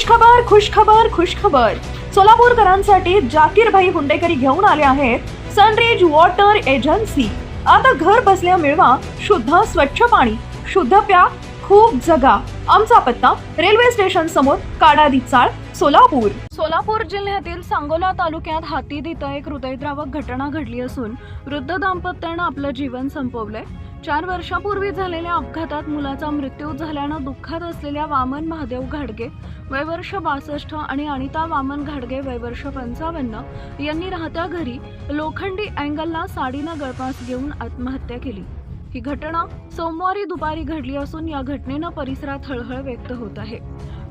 खुश खबर खुश खबर खुश खबर सोलापूरकरांसाठी जाकीरभाई हुंडेकरी घेऊन आले आहेत सनरेज वॉटर एजन्सी. आता घर बसल्या मिळवा शुद्ध स्वच्छ पाणी शुद्ध प्या खूप जगा. आमचा पत्ता रेल्वे स्टेशन समोर काडादी चाळ सोलापूर. सोलापूर जिल्ह्यातील सांगोला तालुक्यात हाती दिता एक हृदयद्रावक घटना घडली असून वृद्ध दाम्पत्यानं आपलं जीवन संपवलंय. चार वर्षापूर्वी झालेल्या अपघातात मुलाचा मृत्यू झाल्यानं दुःखात असलेल्या वामन महादेव घाडगे वयवर्ष बासष्ट आणि अनिता वामन घाडगे वयवर्ष पंचावन्न यांनी राहत्या घरी लोखंडी अँगलला साडीनं गळपास घेऊन आत्महत्या केली. ही घटना सोमवारी दुपारी घडली असून या घटनेनं परिसरात हळहळ व्यक्त होत आहे.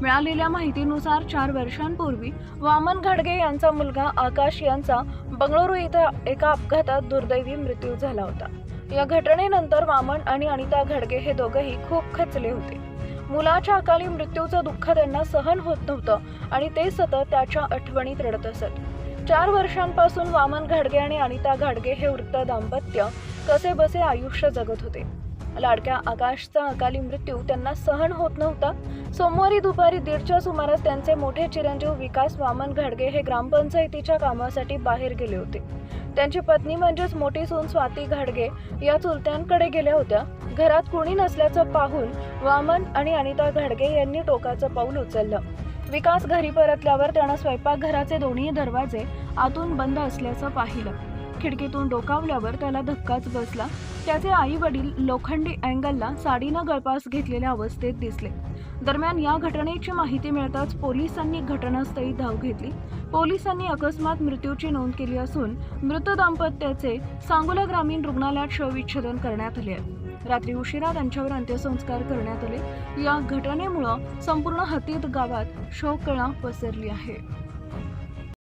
मिळालेल्या माहितीनुसार चार वर्षांपूर्वी वामन घाडगे यांचा मुलगा आकाश यांचा बंगळुरू इथं एका अपघातात दुर्दैवी मृत्यू झाला होता. या घटनेनंतर वामन आणि अनिता घाडगे हे दोघंही खूप खचले होते. मुलाच्या अकाली मृत्यूचं दुःख त्यांना सहन होत नव्हतं आणि ते सतत त्याच्या आठवणीत रडत असत. चार वर्षांपासून वामन घाडगे आणि अनिता घाडगे हे वृत्त दाम्पत्य कसे बसे आयुष्य जगत होते. लाडक्या आकाशचा अकाली मृत्यू त्यांना सहन होत नव्हता. सोमवारी दुपारी दीडच्या सुमारास त्यांचे मोठे चिरंजीव विकास वामन घाडगे हे ग्रामपंचायतीच्या कामासाठी बाहेर गेले होते. त्यांची पत्नी म्हणजेच मोठी सून स्वाती घाडगे या चुलत्यांकडे गेल्या होत्या. घरात कुणी नसल्याचं पाहून वामन आणि अनिता घाडगे यांनी टोकाचं पाऊल उचललं. विकास घरी परतल्यावर त्यानं स्वयंपाकघराचे दोन्ही दरवाजे आतून बंद असल्याचं पाहिलं. खिडकीतून डोकावल्यावर त्याला धक्काच बसला. त्याचे आई वडील लोखंडी अँगलला साडीनं गळपास घेतलेल्या अवस्थेत दिसले. दरम्यान या घटनेची माहिती मिळताच पोलिसांनी घटनास्थळी धाव घेतली. पोलिसांनी अकस्मात मृत्यूची नोंद केली असून मृत दाम्पत्याचे सांगोला ग्रामीण रुग्णालयात शवविच्छेदन करण्यात आले रात्री उशिरा त्यांच्यावर अंत्यसंस्कार करण्यात आले. या घटनेमुळं संपूर्ण हतीत गावात शोककळा पसरली आहे.